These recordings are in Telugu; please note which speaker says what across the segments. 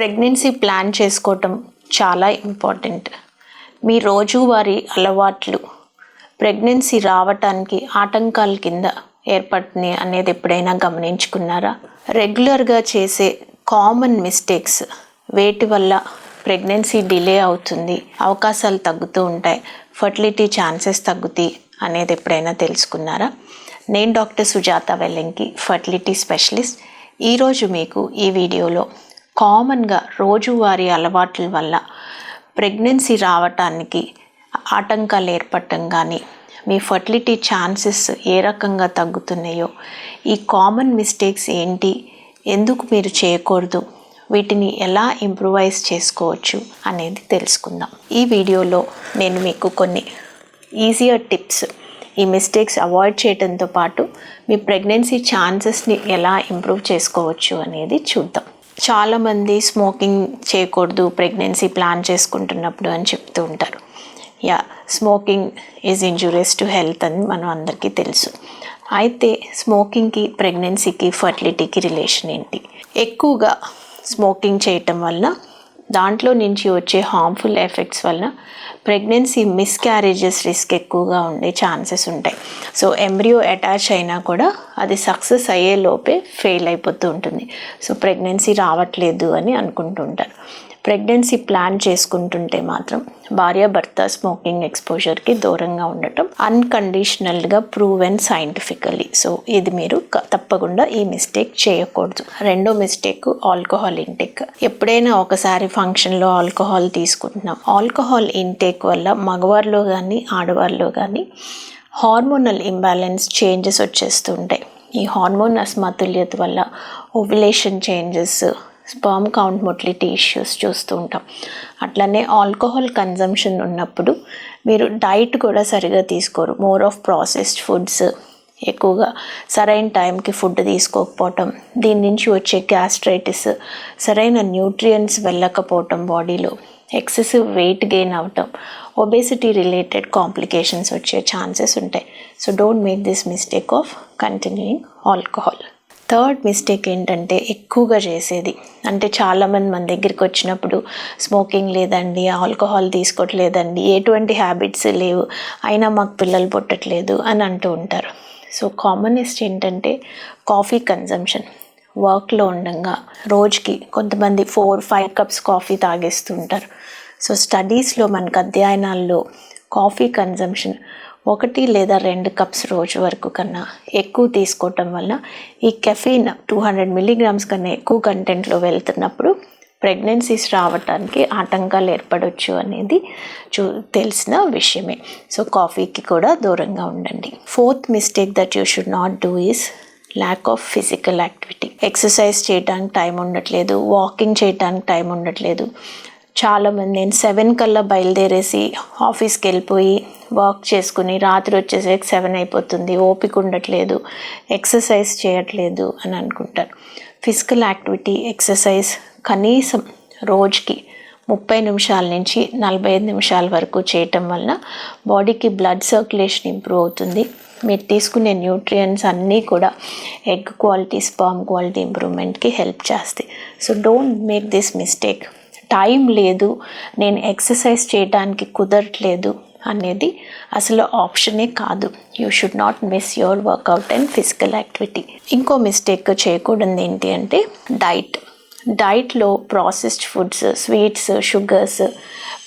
Speaker 1: ప్రెగ్నెన్సీ ప్లాన్ చేసుకోవటం చాలా ఇంపార్టెంట్. మీ రోజువారీ అలవాట్లు ప్రెగ్నెన్సీ రావటానికి ఆటంకాల కింద ఏర్పడుతుంది అనేది ఎప్పుడైనా గమనించుకున్నారా? రెగ్యులర్గా చేసే కామన్ మిస్టేక్స్ వేటి వల్ల ప్రెగ్నెన్సీ డిలే అవుతుంది అవకాశాలు తగ్గుతూ ఉంటాయి ఫర్టిలిటీ ఛాన్సెస్ తగ్గుతాయి అనేది ఎప్పుడైనా తెలుసుకున్నారా? నేను doctor Sujatha Vellanki fertility specialist. ఈరోజు మీకు ఈ వీడియోలో కామన్గా రోజువారీ అలవాట్ల వల్ల ప్రెగ్నెన్సీ రావటానికి ఆటంకాలు ఏర్పడటం కానీ మీ ఫర్టిలిటీ ఛాన్సెస్ ఏ రకంగా తగ్గుతున్నాయో ఈ కామన్ మిస్టేక్స్ ఏంటి ఎందుకు మీరు చేయకూడదు వీటిని ఎలా ఇంప్రూవైజ్ చేసుకోవచ్చు అనేది తెలుసుకుందాం. ఈ వీడియోలో నేను మీకు కొన్ని ఈజియర్ టిప్స్ ఈ మిస్టేక్స్ అవాయిడ్ చేయడంతో పాటు మీ ప్రెగ్నెన్సీ ఛాన్సెస్ని ఎలా ఇంప్రూవ్ చేసుకోవచ్చు అనేది చూద్దాం. చాలామంది స్మోకింగ్ చేయకూడదు ప్రెగ్నెన్సీ ప్లాన్ చేసుకుంటున్నప్పుడు అని చెప్తూ ఉంటారు. Yeah smoking is injurious to health అని మనం అందరికీ తెలుసు. అయితే స్మోకింగ్కి ప్రెగ్నెన్సీకి ఫర్టిలిటీకి రిలేషన్ ఏంటి? ఎక్కువగా స్మోకింగ్ చేయటం వల్ల దాంట్లో నుంచి వచ్చే హార్మ్ఫుల్ ఎఫెక్ట్స్ వలన ప్రెగ్నెన్సీ మిస్క్యారేజెస్ రిస్క్ ఎక్కువగా ఉండే ఛాన్సెస్ ఉంటాయి. సో ఎంబ్రియో అటాచ్ అయినా కూడా అది సక్సెస్ అయ్యే లోపే ఫెయిల్ అయిపోతూ ఉంటుంది. సో ప్రెగ్నెన్సీ రావట్లేదు అని అనుకుంటుంటారు ప్రెగ్నెన్సీ ప్లాన్ చేసుకుంటుంటే మాత్రం భార్య భర్త స్మోకింగ్ ఎక్స్పోజర్కి దూరంగా ఉండటం అన్కండిషనల్గా ప్రూవ్ అండ్ సైంటిఫికలీ సో ఇది మీరు తప్పకుండా ఈ మిస్టేక్ చేయకూడదు. రెండో మిస్టేక్ ఆల్కహాల్ ఇంటేక్. ఎప్పుడైనా ఒకసారి ఫంక్షన్లో ఆల్కహాల్ తీసుకుంటున్నాం. ఆల్కహాల్ ఇంటేక్ వల్ల మగవారిలో కానీ ఆడవారిలో కానీ హార్మోనల్ ఇంబ్యాలెన్స్ చేంజెస్ వచ్చేస్తుంటాయి. ఈ హార్మోన్ అసమతుల్యత వల్ల ovulation changes sperm count motility issues చూస్తూ ఉంటాం. అట్లనే ఆల్కహాల్ కన్జంప్షన్ ఉన్నప్పుడు మీరు డైట్ కూడా సరిగా తీసుకోరు. మోర్ ఆఫ్ ప్రాసెస్డ్ ఫుడ్స్ ఎక్కువగా సరైన టైంకి ఫుడ్ తీసుకోకపోవటం దీని నుంచి వచ్చే గ్యాస్ట్రైటిస్ సరైన న్యూట్రియంట్స్ వెళ్ళకపోవటం బాడీలో ఎక్సెసివ్ వెయిట్ గెయిన్ అవటం ఒబేసిటీ రిలేటెడ్ కాంప్లికేషన్స్ వచ్చే ఛాన్సెస్ ఉంటాయి. So don't make this mistake of continuing alcohol. Third mistake ఏంటంటే ఎక్కువగా చేసేది. అంటే చాలామంది మన దగ్గరికి వచ్చినప్పుడు స్మోకింగ్ లేదండి ఆల్కహాల్ తీసుకోవట్లేదండి ఎటువంటి హ్యాబిట్స్ లేవు అయినా మాకు పిల్లలు పుట్టట్లేదు అని అంటూ ఉంటారు. సో కామనెస్ట్ ఏంటంటే కాఫీ కన్జంప్షన్ వర్క్లో ఉండగా రోజుకి కొంతమంది ఫోర్ ఫైవ్ కప్స్ కాఫీ తాగేస్తూ ఉంటారు సో స్టడీస్లో మనకు అధ్యయనాల్లో కాఫీ కన్జంప్షన్ ఒకటి లేదా రెండు కప్స్ రోజు వరకు కన్నా ఎక్కువ తీసుకోవటం వల్ల ఈ కెఫీన్ టూ హండ్రెడ్ మిల్లీగ్రామ్స్ కన్నా ఎక్కువ కంటెంట్లో వెళ్తున్నప్పుడు ప్రెగ్నెన్సీస్ రావటానికి ఆటంకాలు ఏర్పడవచ్చు అనేది చూ తెలిసిన విషయమే. సో కాఫీకి కూడా దూరంగా ఉండండి. Fourth mistake that you should not do is lack of physical activity exercise చేయడానికి టైం ఉండట్లేదు. వాకింగ్ చేయడానికి టైం ఉండట్లేదు. చాలామంది నేను సెవెన్ కల్లా బయలుదేరేసి ఆఫీస్కి వెళ్ళిపోయి వర్క్ చేసుకుని రాత్రి వచ్చేసరికి సెవెన్ అయిపోతుంది. ఓపిక ఉండట్లేదు. ఎక్సర్సైజ్ చేయట్లేదు అని అనుకుంటారు. ఫిజికల్ యాక్టివిటీ ఎక్సర్సైజ్ కనీసం రోజుకి ముప్పై నిమిషాల నుంచి నలభై ఐదు నిమిషాల వరకు చేయటం వలన బాడీకి బ్లడ్ సర్క్యులేషన్ ఇంప్రూవ్ అవుతుంది. మీరు తీసుకునే న్యూట్రియంట్స్ అన్నీ కూడా ఎగ్ క్వాలిటీ స్పామ్ క్వాలిటీ ఇంప్రూవ్మెంట్కి హెల్ప్ చేస్తాయి. So don't make this mistake. Time లేదు నేను ఎక్సర్సైజ్ చేయడానికి కుదరట్లేదు అనేది అసలు ఆప్షనే కాదు. You should not miss your workout and physical activity. ఇంకో మిస్టేక్ చేయకూడదు ఏంటి అంటే డైట్. డైట్లో processed foods sweets sugars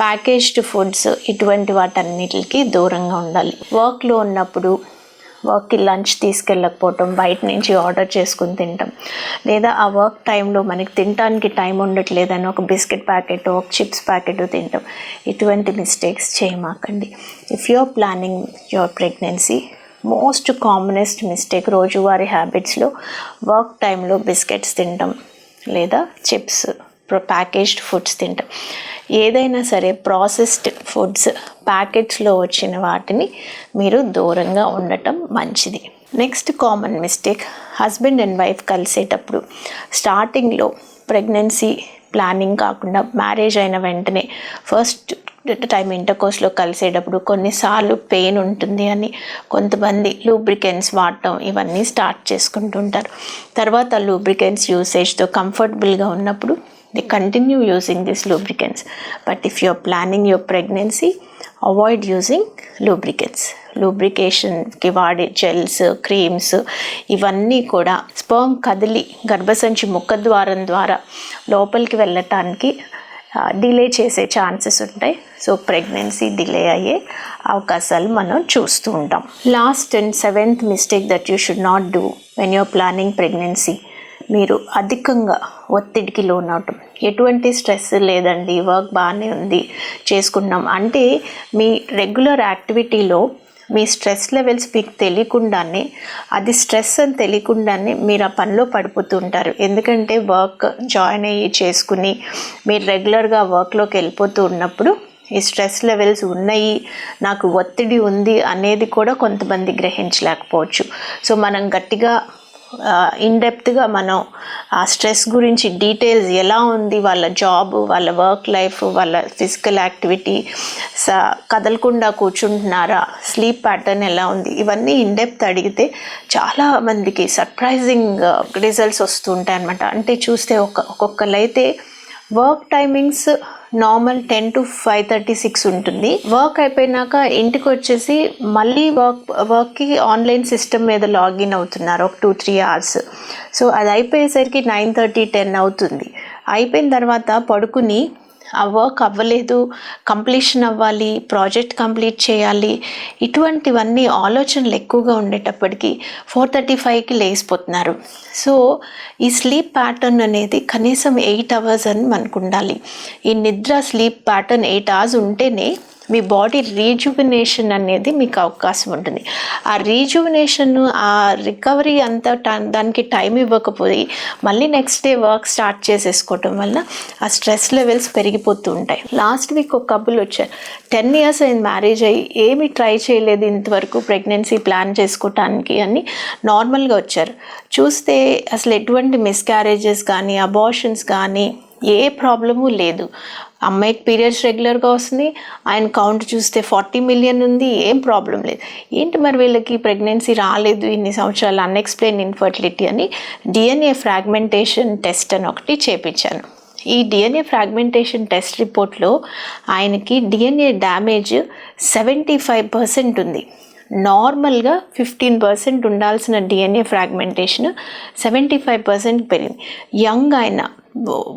Speaker 1: packaged foods ఇటువంటి వాటన్నిటికి దూరంగా ఉండాలి. వర్క్లో ఉన్నప్పుడు వర్క్కి లంచ్ తీసుకెళ్ళకపోవటం బయట నుంచి ఆర్డర్ చేసుకుని తింటాం. లేదా ఆ వర్క్ టైంలో మనకి తినడానికి టైం ఉండట్లేదని ఒక బిస్కెట్ ప్యాకెట్ ఒక చిప్స్ ప్యాకెట్ తింటాం. ఇటువంటి మిస్టేక్స్ చేయమాకండి. If you're planning your pregnancy most commonest mistake రోజువారీ హ్యాబిట్స్లో వర్క్ టైంలో బిస్కెట్స్ తింటాం. లేదా చిప్స్ ప్యాకేజ్డ్ ఫుడ్స్ తింటాం. ఏదైనా సరే ప్రాసెస్డ్ ఫుడ్స్ ప్యాకెట్స్లో వచ్చిన వాటిని మీరు దూరంగా ఉండటం మంచిది. Next common mistake. Husband and wife కలిసేటప్పుడు స్టార్టింగ్లో ప్రెగ్నెన్సీ ప్లానింగ్ కాకుండా మ్యారేజ్ అయిన వెంటనే ఫస్ట్ టైం ఇంటర్కోర్స్లో కలిసేటప్పుడు కొన్నిసార్లు పెయిన్ ఉంటుంది అని కొంతమంది లూబ్రికెన్స్ వాడటం ఇవన్నీ స్టార్ట్ చేసుకుంటుంటారు. తర్వాత లూబ్రికెన్స్ యూసేజ్తో కంఫర్టబుల్గా ఉన్నప్పుడు they continue using these lubricants. But if you're planning your pregnancy avoid using lubricants. లూబ్రికేషన్కి వాడే జెల్స్ క్రీమ్స్ ఇవన్నీ కూడా స్పర్మ్ కదిలి గర్భసంచి ముఖద్వారం ద్వారా లోపలికి వెళ్ళటానికి డిలే చేసే ఛాన్సెస్ ఉంటాయి. సో ప్రెగ్నెన్సీ డిలే అయ్యే అవకాశాలు మనం చూస్తూ ఉంటాం. Last and seventh mistake that you should not do when you're planning pregnancy మీరు అధికంగా ఒత్తిడికి లోనవటం. ఎటువంటి స్ట్రెస్ లేదండి. వర్క్ బాగానే ఉంది. చేసుకున్నాం. అంటే మీ రెగ్యులర్ యాక్టివిటీలో మీ స్ట్రెస్ లెవెల్స్ మీకు తెలియకుండానే అది స్ట్రెస్ అని తెలియకుండానే మీరు ఆ పనిలో పడిపోతుంటారు ఎందుకంటే వర్క్ జాయిన్ అయ్యి చేసుకుని మీరు రెగ్యులర్గా వర్క్లోకి వెళ్ళిపోతూ ఉన్నప్పుడు ఈ స్ట్రెస్ లెవెల్స్ ఉన్నాయి నాకు ఒత్తిడి ఉంది అనేది కూడా కొంతమంది గ్రహించలేకపోవచ్చు. సో మనం గట్టిగా ఇన్డెప్త్గా మనం ఆ స్ట్రెస్ గురించి డీటెయిల్స్ ఎలా ఉంది వాళ్ళ జాబ్ వాళ్ళ వర్క్ లైఫ్ వాళ్ళ ఫిజికల్ యాక్టివిటీ స కదలకుండా కూర్చుంటున్నారా స్లీప్ ప్యాటర్న్ ఎలా ఉంది ఇవన్నీ ఇన్డెప్త్ అడిగితే చాలా మందికి సర్ప్రైజింగ్ రిజల్ట్స్ వస్తుంటాయి అనమాట అంటే చూస్తే ఒక ఒక్కొక్కరైతే work timings normal ten to five thirty six ఉంటుంది. వర్క్ అయిపోయినాక ఇంటికి వచ్చేసి మళ్ళీ వర్క్ వర్క్కి ఆన్లైన్ సిస్టమ్ మీద లాగిన్ అవుతున్నారు ఒక టూ త్రీ అవర్స్. సో అది అయిపోయేసరికి నైన్ థర్టీ టెన్ అవుతుంది. అయిపోయిన తర్వాత పడుకుని ఆ వర్క్ అవ్వలేదు కంప్లీషన్ అవ్వాలి ప్రాజెక్ట్ కంప్లీట్ చేయాలి ఇటువంటివన్నీ ఆలోచనలు ఎక్కువగా ఉండేటప్పటికీ ఫోర్ థర్టీ ఫైవ్కి లేసిపోతున్నారు సో ఈ స్లీప్ ప్యాటర్న్ అనేది కనీసం ఎయిట్ అవర్స్ అని మనకు ఉండాలి ఈ నిద్ర స్లీప్ ప్యాటర్న్ ఎయిట్ అవర్స్ ఉంటేనే మీ బాడీ రీజువినేషన్ అనేది మీకు అవకాశం ఉంటుంది. ఆ రీజువినేషన్ ఆ రికవరీ అంతా దానికి టైం ఇవ్వకపోయి మళ్ళీ నెక్స్ట్ డే వర్క్ స్టార్ట్ చేసేసుకోవటం వల్ల ఆ స్ట్రెస్ లెవెల్స్ పెరిగిపోతూ ఉంటాయి. లాస్ట్ వీక్ ఒక కబుల్ వచ్చారు. టెన్ ఇయర్స్ అయింది మ్యారేజ్ అయ్యి ఏమి ట్రై చేయలేదు ఇంతవరకు ప్రెగ్నెన్సీ ప్లాన్ చేసుకోవటానికి అని నార్మల్గా వచ్చారు. చూస్తే అసలు ఎటువంటి మిస్క్యారేజెస్ కానీ అబార్షన్స్ కానీ ఏ ప్రాబ్లము లేదు. అమ్మాయికి పీరియడ్స్ రెగ్యులర్గా వస్తుంది. ఆయన కౌంట్ చూస్తే ఫార్టీ మిలియన్ ఉంది. ఏం ప్రాబ్లం లేదు. ఏంటి మరి వీళ్ళకి ప్రెగ్నెన్సీ రాలేదు ఇన్ని సంవత్సరాలు అన్ఎక్స్ప్లెయిన్ ఇన్ఫర్టిలిటీ అని? డిఎన్ఏ ఫ్రాగ్మెంటేషన్ టెస్ట్ అని ఒకటి చేపించాను. ఈ డిఎన్ఏ ఫ్రాగ్మెంటేషన్ టెస్ట్ రిపోర్ట్లో ఆయనకి DNA damage seventy five percent ఉంది. నార్మల్గా ఫిఫ్టీన్ పర్సెంట్ ఉండాల్సిన DNA fragmentation seventy five percent పెరిగింది. యంగ్ ఆయన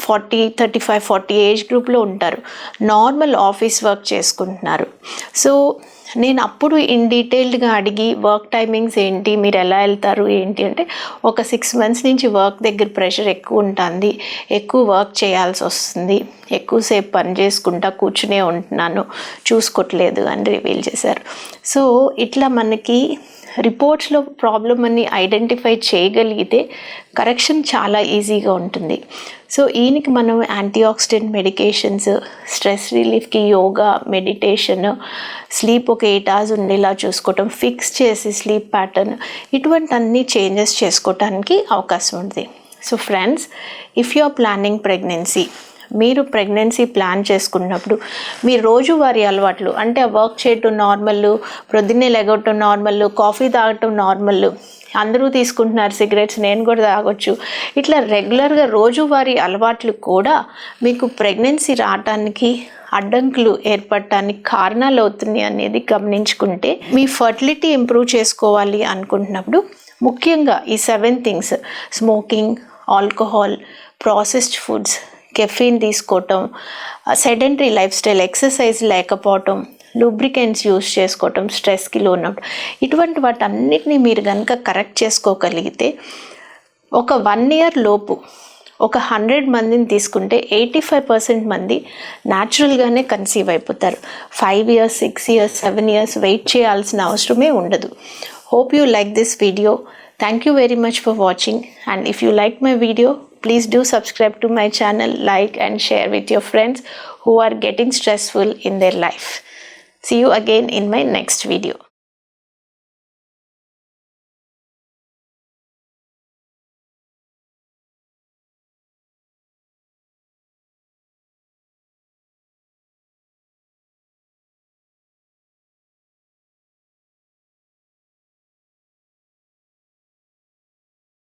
Speaker 1: forty thirty five forty age గ్రూప్లో ఉంటారు. నార్మల్ ఆఫీస్ వర్క్ చేసుకుంటున్నారు. సో నేను అప్పుడు ఇన్ డీటెయిల్డ్గా అడిగి వర్క్ టైమింగ్స్ ఏంటి మీరు ఎలా వెళ్తారు ఏంటి అంటే ఒక సిక్స్ మంత్స్ నుంచి వర్క్ దగ్గర ప్రెషర్ ఎక్కువ ఉంటుంది ఎక్కువ వర్క్ చేయాల్సి వస్తుంది ఎక్కువసేపు పని చేసుకుంటా కూర్చునే ఉంటున్నాను చూసుకోవట్లేదు అని రివీల్ చేశారు. సో ఇట్లా మనకి రిపోర్ట్స్లో ప్రాబ్లమ్ అని ఐడెంటిఫై చేయగలిగితే కరెక్షన్ చాలా ఈజీగా ఉంటుంది. సో ఈయనకి మనం యాంటీ ఆక్సిడెంట్ మెడికేషన్స్ స్ట్రెస్ రిలీఫ్కి యోగా మెడిటేషన్ స్లీప్ ఒక ఎయిట్ అవర్స్ ఉండేలా చూసుకోవటం ఫిక్స్ చేసి స్లీప్ ప్యాటర్న్ ఇటువంటి అన్ని చేంజెస్ చేసుకోవటానికి అవకాశం ఉంది. So friends if you are planning pregnancy మీరు ప్రెగ్నెన్సీ ప్లాన్ చేసుకున్నప్పుడు మీ రోజువారి అలవాట్లు అంటే వర్క్ చేయటం నార్మల్ ప్రొద్దున్నే లెగవటం నార్మల్ కాఫీ తాగటం నార్మల్ అందరూ తీసుకుంటున్నారు సిగరెట్స్ నేను కూడా తాగొచ్చు. ఇట్లా రెగ్యులర్గా రోజువారీ అలవాట్లు కూడా మీకు ప్రెగ్నెన్సీ రావటానికి అడ్డంకులు ఏర్పడటానికి కారణాలు అవుతున్నాయి అనేది గమనించుకుంటే మీ ఫర్టిలిటీ ఇంప్రూవ్ చేసుకోవాలి అనుకుంటున్నప్పుడు ముఖ్యంగా ఈ seven things smoking alcohol processed foods caffeine తీసుకోవటం సెడెంటరీ లైఫ్ స్టైల్ ఎక్సర్సైజ్ లేకపోవటం లూబ్రికెంట్స్ యూస్ చేసుకోవటం స్ట్రెస్కి లోనప్పుడు ఇటువంటి వాటన్నిటిని మీరు కనుక కరెక్ట్ చేసుకోగలిగితే ఒక వన్ ఇయర్ లోపు ఒక హండ్రెడ్ మందిని తీసుకుంటే ఎయిటీ ఫైవ్ పర్సెంట్ మంది న్యాచురల్గానే కన్సీవ్ అయిపోతారు. Five years six years seven years wait చేయాల్సిన అవసరమే ఉండదు. Hope you like this video. Thank you very much for watching and if you like my video, please do subscribe to my channel, like and share with your friends who are getting stressful in their life. See you again in my next video.